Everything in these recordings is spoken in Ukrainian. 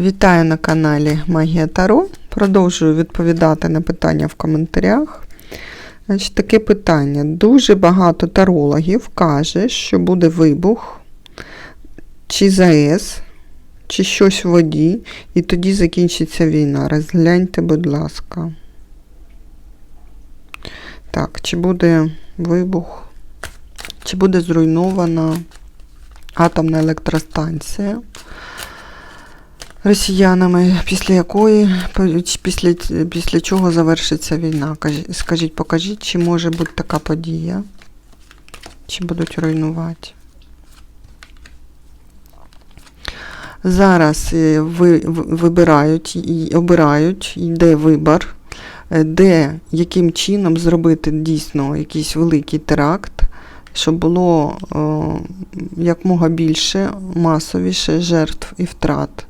Вітаю на каналі Магія Таро. Продовжую відповідати на питання в коментарях. Значить, таке питання. Дуже багато тарологів каже, що буде вибух, чи ЗАЕС, чи щось в воді, і тоді закінчиться війна. Розгляньте, будь ласка. Так, чи буде вибух, чи буде зруйнована атомна електростанція росіянами, після якої, після, після чого завершиться війна? Скажіть, покажіть, чи може бути така подія? Чи будуть руйнувати? Зараз е, ви, вибирають і обирають, йде вибір, е, де яким чином зробити дійсно якийсь великий теракт, щоб було е, якмога більше, масовіше жертв і втрат,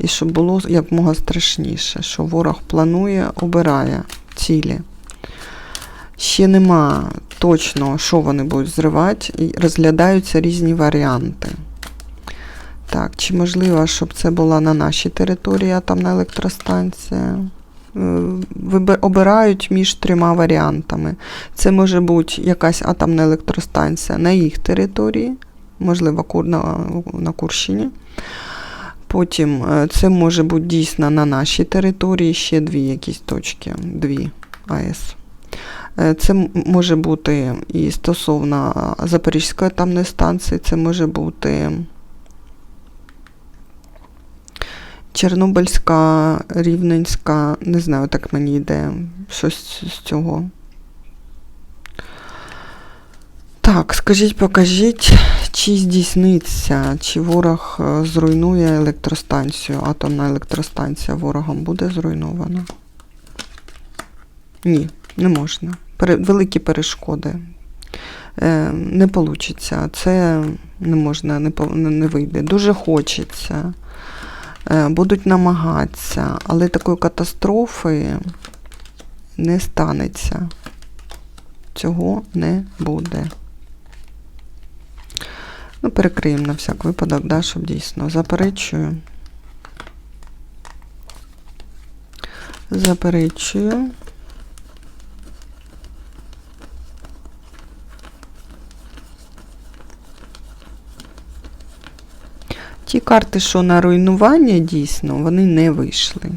і щоб було якмога страшніше, що ворог планує, обирає цілі. Ще нема точно, що вони будуть зривати, і розглядаються різні варіанти. Так, чи можливо, щоб це була на нашій території атомна електростанція? Е, Обирають між трьома варіантами. Це може бути якась атомна електростанція на їх території, можливо, на Курщині. Потім е, це може бути дійсно на нашій території ще дві якісь точки, дві АЕС. Е, Це може бути і стосовно Запорізької атомної станції, це може бути Чорнобильська, Рівненська, не знаю, так мені йде щось з цього. Так, скажіть, покажіть, чи здійсниться, чи ворог е, зруйнує електростанцію, атомна електростанція ворогом буде зруйнована? Ні, не можна. Великі перешкоди. Е, не вийде. Це не можна, не, не вийде. Дуже хочеться. Е, будуть намагатися, але такої катастрофи не станеться. Цього не буде. Ну, перекриємо на всяк випадок, да, щоб дійсно заперечую. Заперечую. Ті карти, що на руйнування дійсно, вони не вийшли.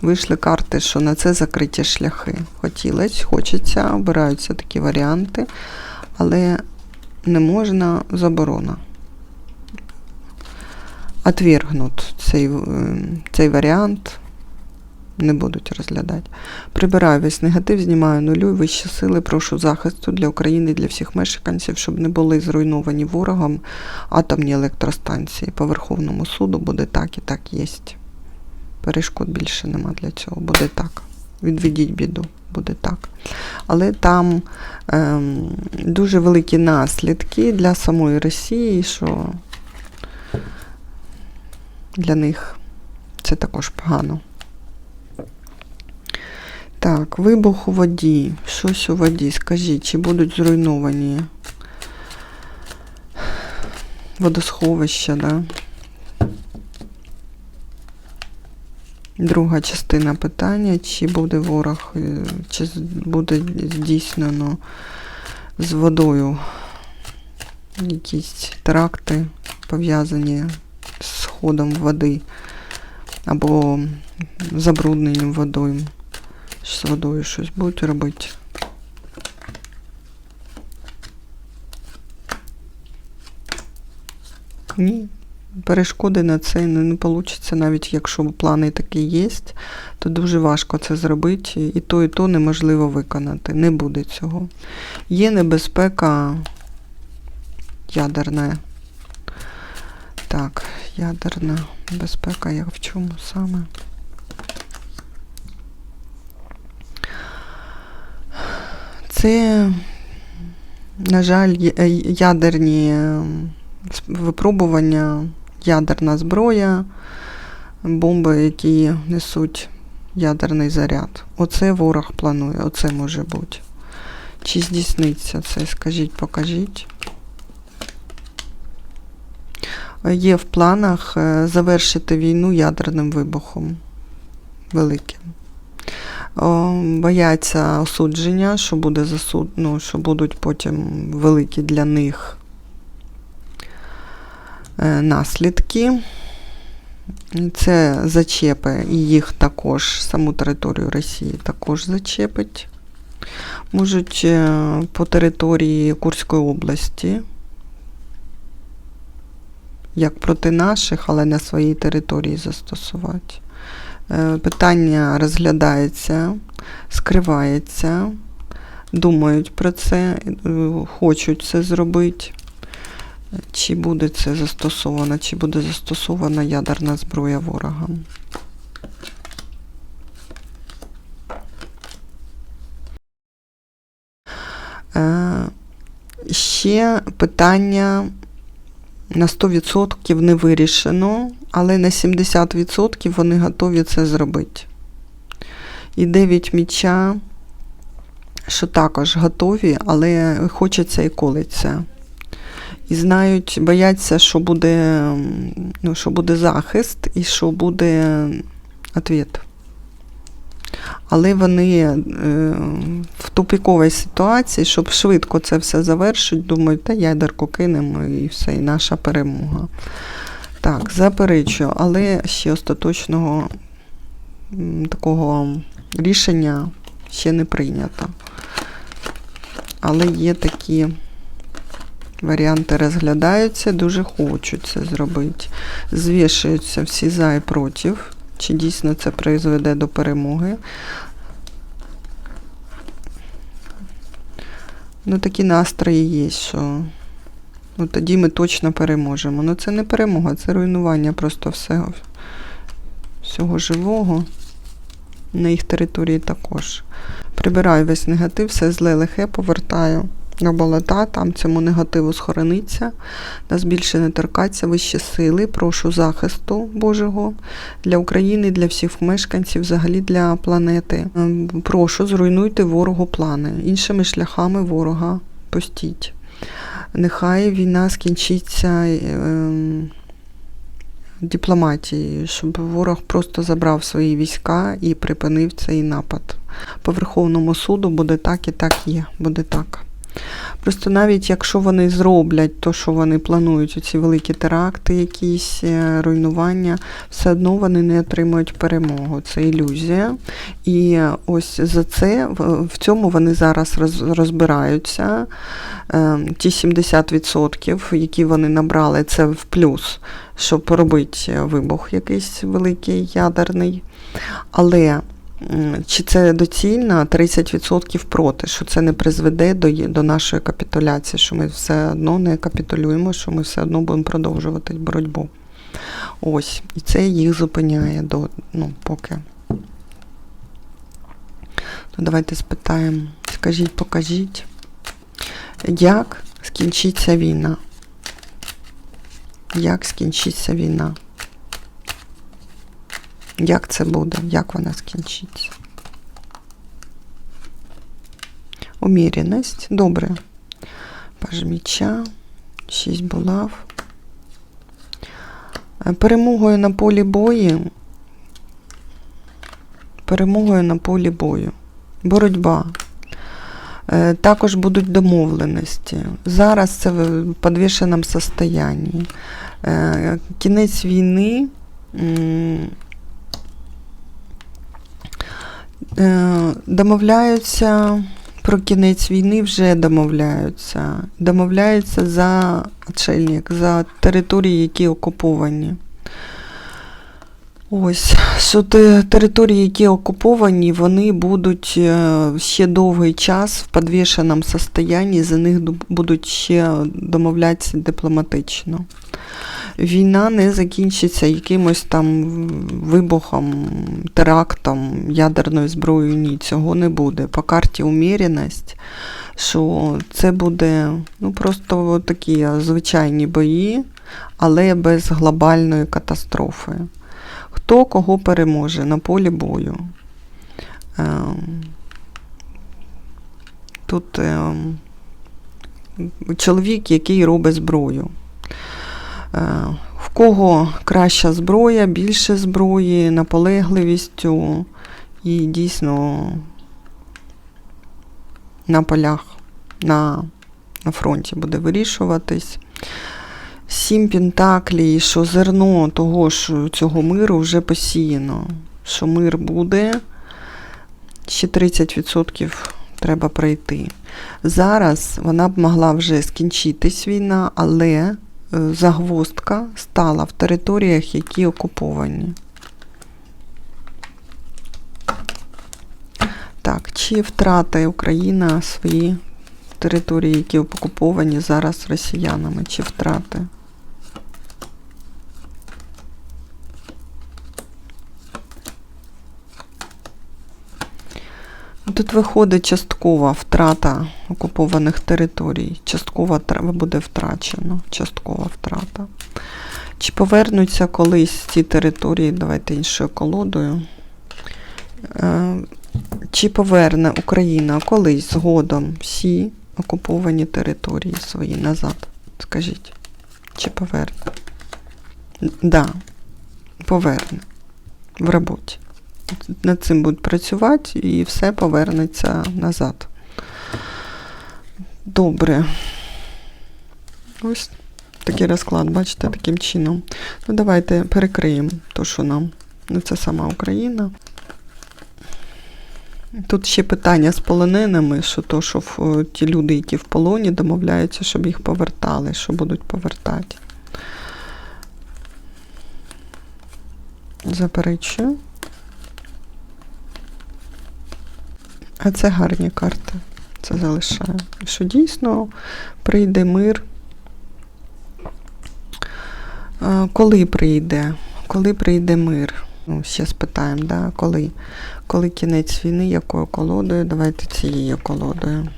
Вийшли карти, що на це закриті шляхи. Хотілося, хочеться, обираються такі варіанти, але не можна заборона. Отвергнут цей, е, цей варіант. Не будуть розглядати. Прибираю весь негатив, знімаю нулю вищі сили, прошу захисту для України для всіх мешканців, щоб не були зруйновані ворогом атомні електростанції. По Верховному суду буде так і так є. Перешкод більше нема для цього. Буде так. Відведіть біду, буде так. Але там ем, дуже великі наслідки для самої Росії, що для них це також погано. Так, вибух у воді. Щось у воді. Скажіть, чи будуть зруйновані водосховища, да? Друга частина питання, чи буде ворог, е, чи буде здійснено з водою якісь теракти пов'язані з ходом води або забрудненням водою. З водою щось будуть робити. Ні. Перешкоди на це не, вийде, навіть якщо плани такі є, то дуже важко це зробити, і то, і то неможливо виконати. Не буде цього. Є небезпека ядерна. Так, ядерна безпека, як в чому саме? Це, на жаль, ядерні е, випробування, ядерна зброя, бомби, які несуть ядерний заряд. Оце ворог планує, оце може бути. Чи здійсниться це? Скажіть, покажіть. є в планах е, завершити війну ядерним вибухом великим. Бояться осудження, що буде засуд, ну, що будуть потім великі для них наслідки. Це зачепи і їх також, саму територію Росії також зачепить. Можуть е, по території Курської області, як проти наших, але на своїй території застосувати. Е, Питання розглядається, скривається, думають про це, е, хочуть це зробити. Чи буде це застосовано, чи буде застосована ядерна зброя ворогам. Е, Ще питання на 100% не вирішено, але на 70% вони готові це зробити. І 9 міча, що також готові, але хочеться і колиться. І знають, бояться, що буде, ну, що буде захист і що буде відповідь. Але вони е, в тупіковій ситуації, щоб швидко це все завершити, думають, та ядерку кинемо і все, і наша перемога. Так, заперечую, але ще остаточного такого рішення ще не прийнято. Але є такі варіанти розглядаються, дуже хочуть це зробити. Звішуються всі за і проти, чи дійсно це призведе до перемоги. Ну, такі настрої є, що ну, тоді ми точно переможемо. Ну, це не перемога, це руйнування просто всього, всього живого. На їх території також. Прибираю весь негатив, все зле лихе повертаю болота, там цьому негативу схорониться, нас більше не торкаться, вищі сили, прошу захисту Божого для України, для всіх мешканців, взагалі для планети. Ем, Прошу, зруйнуйте ворогу плани, іншими шляхами ворога постіть. Нехай війна скінчиться. ем, Дипломатією, щоб ворог просто забрав свої війська і припинив цей напад. По Верховному суду буде так і так є, буде так. Просто навіть якщо вони зроблять то, що вони планують, ці великі теракти, якісь е, руйнування, все одно вони не отримують перемогу. Це ілюзія. І ось за це в цьому вони зараз розбираються. Е, Ті 70%, які вони набрали, це в плюс, щоб робити вибух якийсь великий ядерний. Але Чи це доцільно 30% проти, що це не призведе до, до нашої капітуляції, що ми все одно не капітулюємо, що ми все одно будемо продовжувати боротьбу. Ось, і це їх зупиняє до, ну, поки. То давайте спитаємо, скажіть, покажіть, як скінчиться війна? Як скінчиться війна? Як це буде? Як вона скінчиться? Уміреність. Добре. Паж міча. Шість булав. Е, Перемогою на полі бою. Перемогою на полі бою. Боротьба. Е, Також будуть домовленості. Зараз це в підвішеному состоянні. Е, Кінець війни. Домовляються про кінець війни, вже домовляються. Домовляються за отшельник, за території, які окуповані. Ось, що території, які окуповані, вони будуть е, ще довгий час в підвішеному состоянні, за них будуть ще домовлятися дипломатично. Війна не закінчиться якимось там вибухом, терактом, ядерною зброєю. Ні, цього не буде. По карті уміреність, що це буде ну, просто такі звичайні бої, але без глобальної катастрофи. Хто кого переможе на полі бою? Ем, Тут ем, чоловік, який робить зброю. Е, кого краща зброя, більше зброї, наполегливістю і дійсно на полях, на, на фронті буде вирішуватись. Сім пентаклій, що зерно того що цього миру вже посіяно, що мир буде, ще 30% треба пройти. Зараз вона б могла вже скінчитись війна, але загвоздка стала в територіях, які окуповані. Так, чи втратить Україна свої території, які окуповані зараз росіянами, чи втрати? Тут виходить часткова втрата окупованих територій. Часткова буде втрачено. Часткова втрата. Чи повернуться колись ці території, давайте іншою колодою. Е, Чи поверне Україна колись згодом всі окуповані території свої назад? Скажіть, чи поверне? Да, поверне в роботі. Над цим будуть працювати і все повернеться назад. Добре. Ось такий розклад, бачите, таким чином. Ну, давайте перекриємо то, що нам. Ну, це сама Україна. Тут ще питання з полоненими, що то, що в- ті люди, які в полоні, домовляються, щоб їх повертали, що будуть повертати. Заперечую. А це гарні карти. Це залишаю. Що дійсно прийде мир. Е, Коли прийде? Коли прийде мир? Ну, ще спитаємо, да? коли? Коли кінець війни, якою колодою? Давайте цією колодою.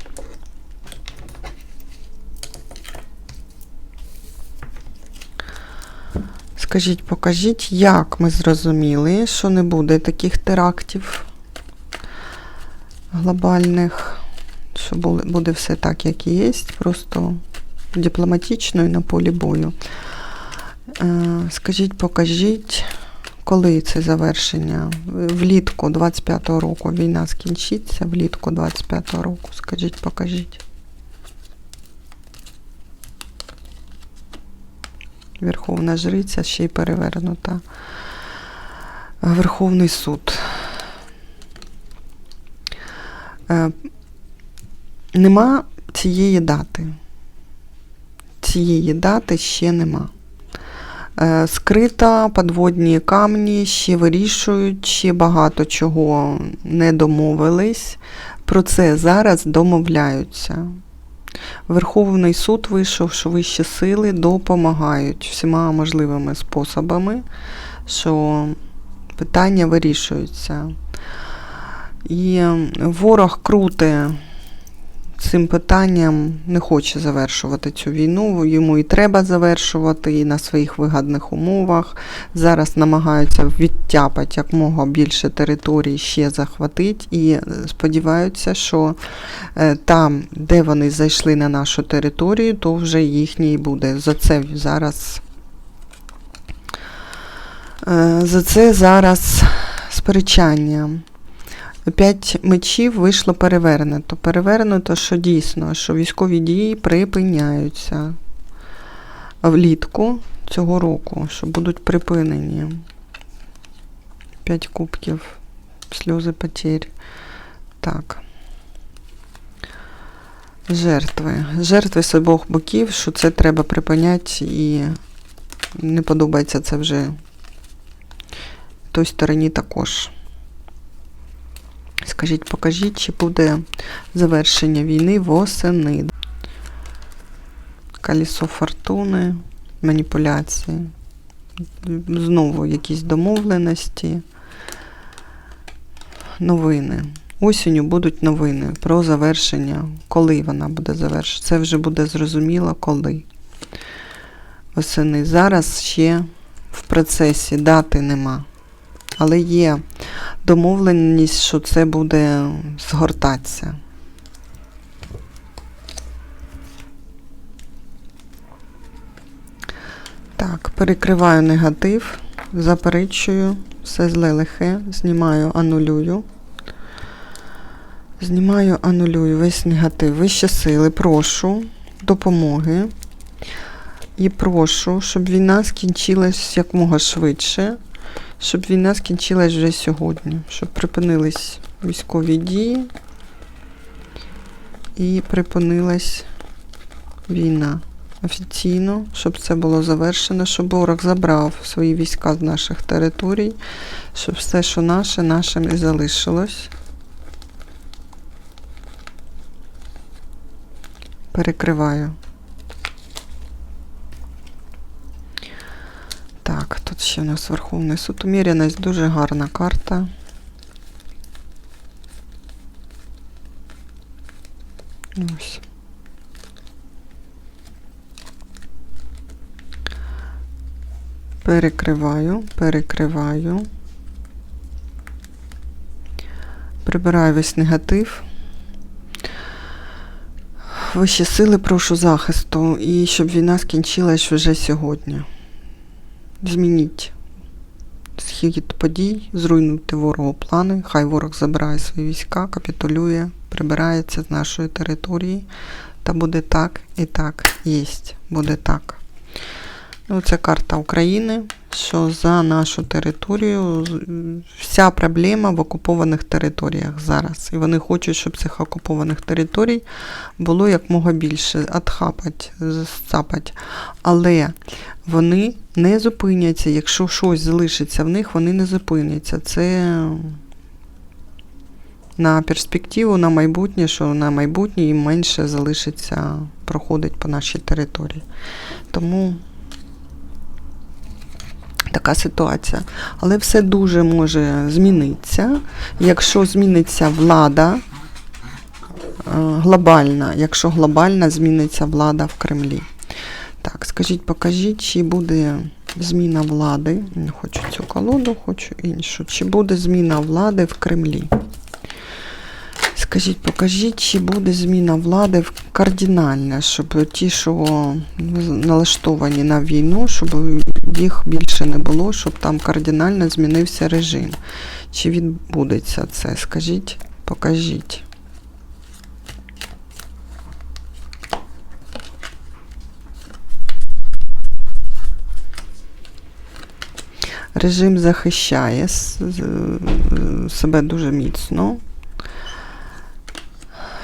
Скажіть, покажіть, як ми зрозуміли, що не буде таких терактів глобальних, що буде все так, як і є, просто дипломатично і на полі бою. Е, Скажіть, покажіть, коли це завершення? Влітку 25-го року війна скінчиться, влітку 25-го року. Скажіть, покажіть. Верховна жриця ще й перевернута. Верховний суд. Е, Нема цієї дати. Цієї дати ще нема. Е, Скрита, подводні камні ще вирішують, ще багато чого не домовились. Про це зараз домовляються. Верховний суд вийшов, що вищі сили допомагають всіма можливими способами, що питання вирішуються. І ворог круте цим питанням не хоче завершувати цю війну. Йому і треба завершувати, і на своїх вигадних умовах. Зараз намагаються відтяпати якмога більше територій ще захватити. І е, сподіваються, що е, там, де вони зайшли на нашу територію, то вже їхній буде. За це зараз. е, За це зараз сперечання. П'ять мечів вийшло перевернуто. Перевернуто, що дійсно, що військові дії припиняються влітку цього року, що будуть припинені. П'ять кубків, сльози потерь. Так. Жертви. Жертви з обох боків, що це треба припиняти і не подобається це вже той стороні також. Скажіть, покажіть, чи буде завершення війни восени. Колесо фортуни, маніпуляції. Знову якісь домовленості. Новини. Осінню будуть новини про завершення. Коли вона буде завершена. Це вже буде зрозуміло, коли. Восени. Зараз ще в процесі дати нема. Але є домовленість, що це буде згортатися. Так, перекриваю негатив, заперечую, все зле лихе, знімаю, анулюю. Знімаю, анулюю весь негатив. Вище сили, прошу допомоги. І прошу, щоб війна скінчилась якмога швидше, щоб війна скінчилась вже сьогодні, щоб припинились військові дії і припинилась війна офіційно, щоб це було завершено, щоб ворог забрав свої війська з наших територій, щоб все, що наше, нашим і залишилось. Перекриваю. Так, тут ще у нас Верховний суд. Уміряність дуже гарна карта. Ось. Перекриваю, перекриваю. Прибираю весь негатив. Вищі сили прошу захисту і щоб війна скінчилась вже сьогодні. Змініть схід подій, зруйнуйте ворогу плани, хай ворог забирає свої війська, капітулює, прибирається з нашої території. Та буде так і так, єсть, буде так. Ну, це карта України, що за нашу територію вся проблема в окупованих територіях зараз. І вони хочуть, щоб цих окупованих територій було якмога більше, отхапать, зцапать. Але вони не зупиняться. Якщо щось залишиться в них, вони не зупиняться. Це на перспективу, на майбутнє, що на майбутнє їм менше залишиться проходить по нашій території. Тому така ситуація. Але все дуже може змінитися. Якщо зміниться влада е, глобальна, якщо глобальна зміниться влада в Кремлі. Так, скажіть, покажіть, чи буде зміна влади. Не хочу цю колоду, хочу іншу. Чи буде зміна влади в Кремлі? Скажіть, покажіть, чи буде зміна влади кардинальна, щоб ті, що налаштовані на війну, щоб їх більше не було, щоб там кардинально змінився режим. Чи відбудеться це? Скажіть, покажіть. Режим захищає себе дуже міцно.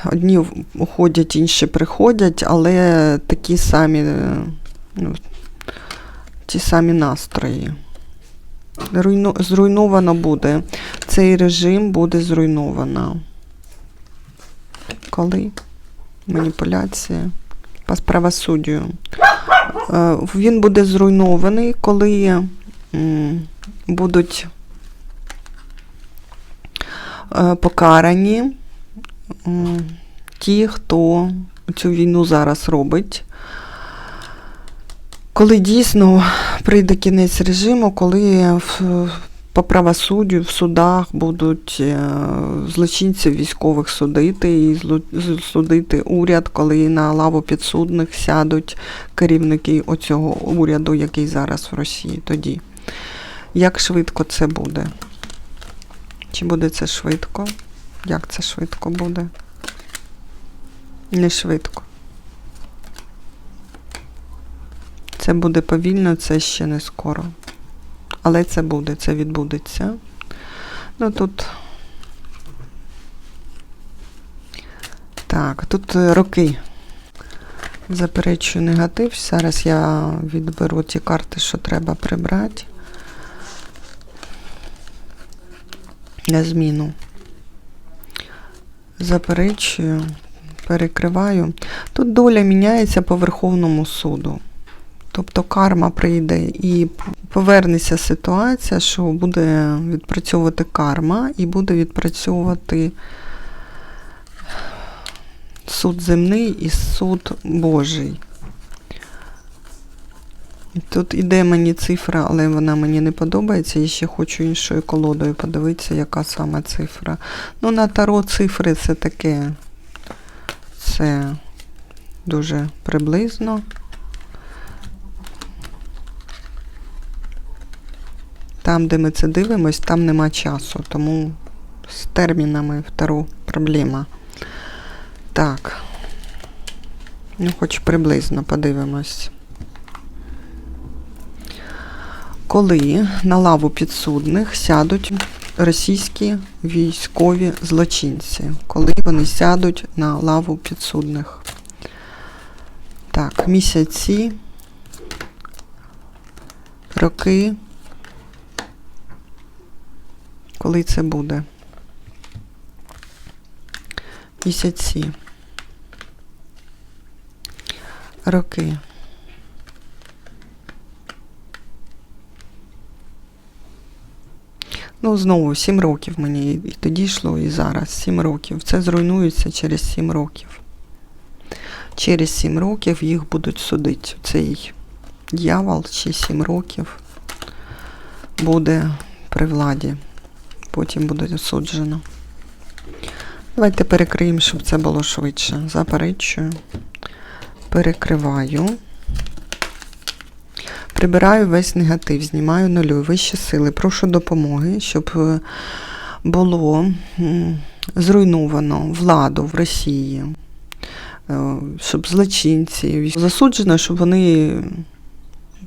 Одні уходять, інші приходять, але такі самі, ну, ті самі настрої. Руйну, зруйновано буде. Цей режим буде зруйновано. Коли? Маніпуляція. По правосуддю. Е, Він буде зруйнований, коли будуть е, покарані ті, хто цю війну зараз робить. Коли дійсно прийде кінець режиму, коли по правосуддю в судах будуть е, злочинців військових судити і судити уряд, коли на лаву підсудних сядуть керівники оцього уряду, який зараз в Росії тоді. Як швидко це буде? Чи буде це швидко? Як це швидко буде? Не швидко. Це буде повільно, це ще не скоро. Але це буде, це відбудеться. Ну тут. Так, тут е, роки. Заперечую негатив. Зараз я відберу ті карти, що треба прибрати. На зміну. Заперечую, перекриваю. Тут доля міняється по Верховному суду. Тобто карма прийде і повернеться ситуація, що буде відпрацьовувати карма і буде відпрацьовувати суд земний і суд Божий. Тут іде мені цифра, але вона мені не подобається. Я ще хочу іншою колодою подивитися, яка саме цифра. Ну, на таро цифри це таке. Це дуже приблизно. Там, де ми це дивимось, там нема часу. Тому з термінами втору проблема. Так. Ну, хоч приблизно подивимось. Коли на лаву підсудних сядуть російські військові злочинці, коли вони сядуть на лаву підсудних. Так, місяці, роки. Коли це буде? Місяці. Роки. Ну, знову 7 років мені і тоді йшло, і зараз 7 років. Це зруйнується через 7 років. Через 7 років їх будуть судити. Цей дьявол ще 7 років буде при владі. Потім буде осуджено. Давайте перекриємо, щоб це було швидше. Заперечую. Перекриваю. Прибираю весь негатив, знімаю нулю, вищі сили. Прошу допомоги, щоб е, було зруйновано владу в Росії, е, щоб злочинці засуджено, щоб вони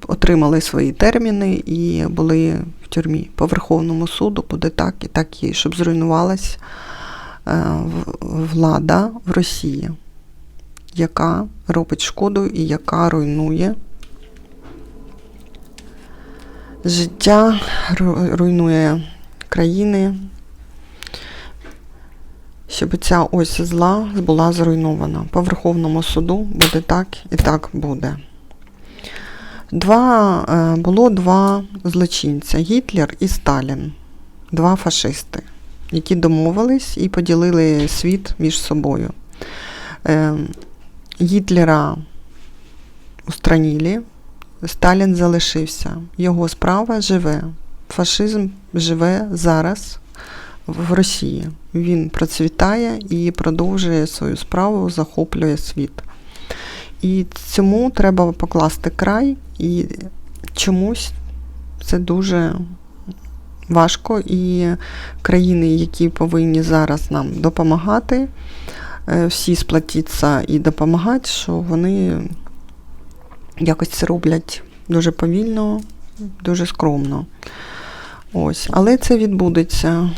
отримали свої терміни і були в тюрмі. По Верховному суду буде так і так і щоб зруйнувалась е, влада в Росії, яка робить шкоду і яка руйнує життя, руйнує країни, щоб ця ось зла була зруйнована. По Верховному суду буде так і так буде. Два, е, було два злочинця Гітлер і Сталін, два фашисти, які домовились і поділили світ між собою. Е, Гітлера устранили, Сталін залишився. Його справа живе. Фашизм живе зараз в Росії. Він процвітає і продовжує свою справу, захоплює світ. І цьому треба покласти край, і чомусь це дуже важко. І країни, які повинні зараз нам допомагати, е, всі сплатіться і допомагати, що вони якось це роблять дуже повільно, дуже скромно. Ось. Але це відбудеться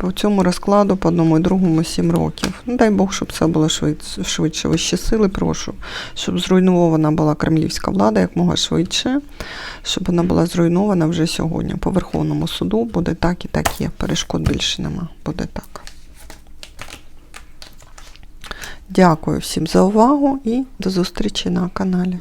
по цьому розкладу, по одному і другому, 7 років. Ну, дай Бог, щоб це було швидше, швидше. Вищі сили, прошу, щоб зруйнована була кремлівська влада якмога швидше, щоб вона була зруйнована вже сьогодні. По Верховному суду буде так і так є. Перешкод більше нема. Буде так. Дякую всім за увагу і до зустрічі на каналі.